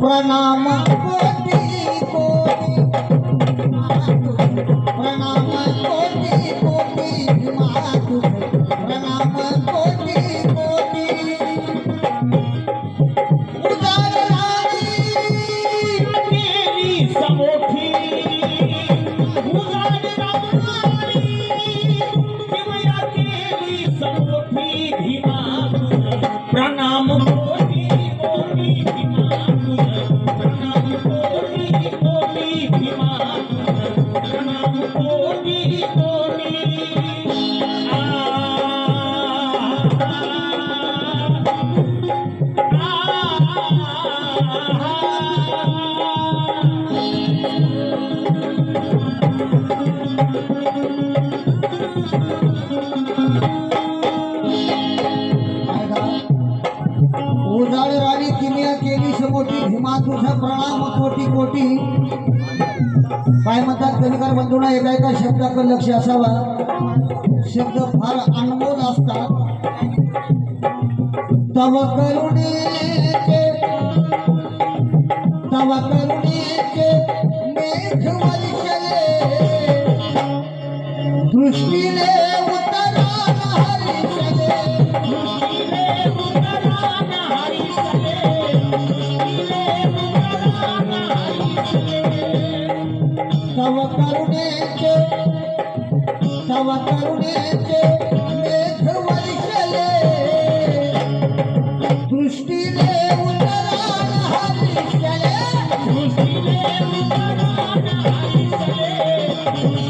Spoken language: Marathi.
प्रणाम उजाड राणी किमिया केली समोटी भीमा तुझा प्रणाम कोटी कोटी. काय म्हणतात कविकार बंधूंना एका एका शब्दाकडे लक्ष असावा. शब्द फार अनमोल असतात. तव करुणेचे तव करुणेचे मेघ वर्षले दृष्टीने उतरा नव करुणे चे नव करुणे चे मेघ वैशले दृष्टि ले उतरा हरिशले दृष्टि ले उतरा हरिशले